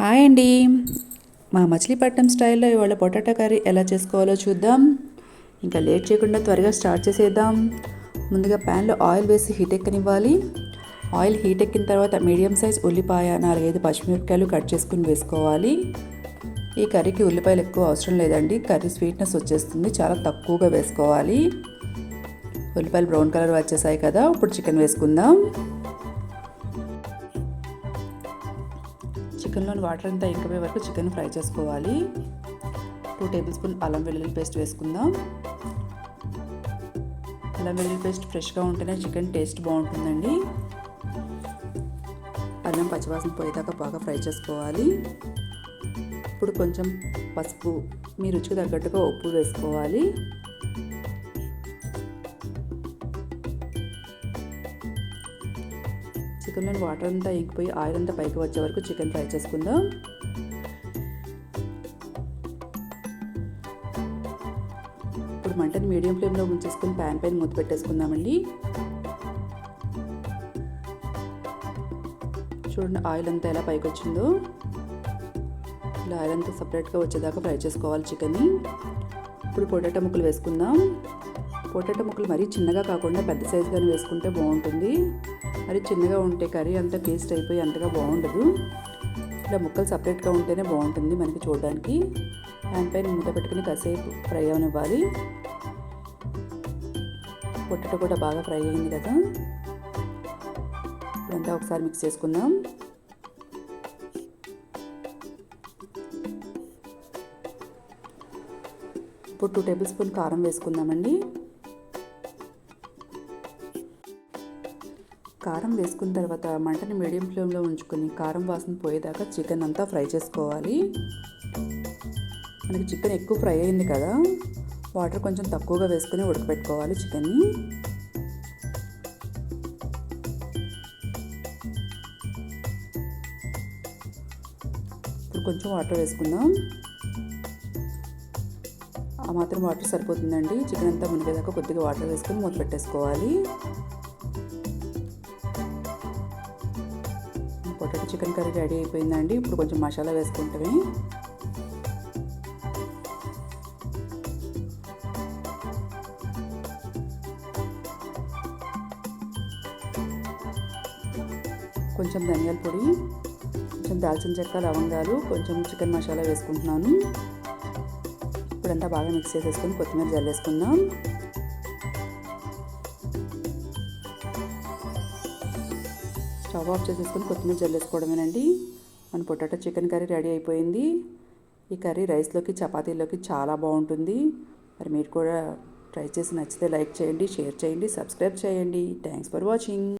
Hi అండి. మా మచిలీపట్నం స్టైల్లో ఇవాళ పొటాటో కర్రీ ఎలా చేసుకోవాలో చూద్దాం. ఇంకా లేట్ చేయకుండా త్వరగా స్టార్ట్ చేసేద్దాం. ముందుగా ప్యాన్లో ఆయిల్ వేసి హీట్ ఎక్కనివ్వాలి. ఆయిల్ హీట్ ఎక్కిన తర్వాత మీడియం సైజ్ ఉల్లిపాయ నాలుగైదు పచ్చిమిరపకాయలు కట్ చేసుకుని వేసుకోవాలి. ఈ కర్రీకి ఉల్లిపాయలు ఎక్కువ అవసరం లేదండి. కర్రీ స్వీట్నెస్ వచ్చేస్తుంది. చాలా తక్కువగా వేసుకోవాలి. ఉల్లిపాయలు బ్రౌన్ కలర్ వచ్చేసాయి కదా ఇప్పుడు చికెన్ వేసుకుందాం. చికెన్లోని వాటర్ అంతా ఇంకమే వరకు చికెన్ ఫ్రై చేసుకోవాలి. టూ టేబుల్ స్పూన్ అల్లం వెల్లుల్లి పేస్ట్ వేసుకుందాం. అల్లం వెల్లుల్లి పేస్ట్ ఫ్రెష్గా ఉంటేనే చికెన్ టేస్ట్ బాగుంటుందండి. అల్లం పచ్చివాసన పోయేదాకా బాగా ఫ్రై చేసుకోవాలి. ఇప్పుడు కొంచెం పసుపు మీ రుచికి తగ్గట్టుగా ఉప్పు వేసుకోవాలి. చికెన్లోని వాటర్ అంతా ఇంకిపోయి ఆయిల్ అంతా పైకి వచ్చే వరకు చికెన్ ఫ్రై చేసుకుందాం. ఇప్పుడు మంటని మీడియం ఫ్లేమ్లో ఉంచేసుకుని ప్యాన్ పైన మూత పెట్టేసుకుందామండి. చూడండి ఆయిల్ అంతా ఎలా పైకి వచ్చిందో. ఇలా ఆయిల్ అంతా సపరేట్గా వచ్చేదాకా ఫ్రై చేసుకోవాలి చికెన్ని. ఇప్పుడు పొటాటో ముక్కలు వేసుకుందాం. పొటాటో ముక్కలు మరీ చిన్నగా కాకుండా పెద్ద సైజుగానే వేసుకుంటే బాగుంటుంది. మరి చిన్నగా ఉంటే కర్రీ అంతా పేస్ట్ అయిపోయి అంతగా బాగుండదు. ఇట్లా ముక్కలు సపరేట్గా ఉంటేనే బాగుంటుంది మనకి చూడడానికి. దానిపైన పైన మూత పెట్టుకుని కాసేపు ఫ్రై అవనివ్వాలి. పొట్టట కూడా బాగా ఫ్రై అయింది కదా. ఇదంతా ఒకసారి మిక్స్ చేసుకుందాం. ఇప్పుడు టూ టేబుల్ స్పూన్ కారం వేసుకుందామండి. కారం వేసుకున్న తర్వాత మంటని మీడియం ఫ్లేమ్లో ఉంచుకొని కారం వాసన పోయేదాకా చికెన్ అంతా ఫ్రై చేసుకోవాలి. మనకి చికెన్ ఎక్కువ ఫ్రై అయింది కదా వాటర్ కొంచెం తక్కువగా వేసుకుని ఉడకబెట్టుకోవాలి చికెన్ని. ఇప్పుడు కొంచెం వాటర్ వేసుకుందాం. ఆ మాత్రం వాటర్ సరిపోతుందండి. చికెన్ అంతా మునిగేదాకా కొద్దిగా వాటర్ వేసుకొని మూత పెట్టేసుకోవాలి. చికెన్ కర్రీ రెడీ అయిపోయిందండి. ఇప్పుడు కొంచెం మసాలా వేసుకుంటే కొంచెం ధనియాల పొడి కొంచెం దాల్చిన చెక్క లవంగాలు కొంచెం చికెన్ మసాలా వేసుకుంటున్నాను. ఇప్పుడంతా బాగా మిక్స్ చేసేసుకొని కొత్తిమీర జల్లేసుకుందాం. స్టవ్ ఆఫ్ చేసేసుకొని కొత్తిమీర జల్లేసుకోవడమేనండి మన పొటాటో చికెన్ కర్రీ రెడీ అయిపోయింది. ఈ కర్రీ రైస్లోకి చపాతీలోకి చాలా బాగుంటుంది. మరి మీరు కూడా ట్రై చేసి నచ్చితే లైక్ చేయండి షేర్ చేయండి సబ్స్క్రైబ్ చేయండి. Thanks for watching.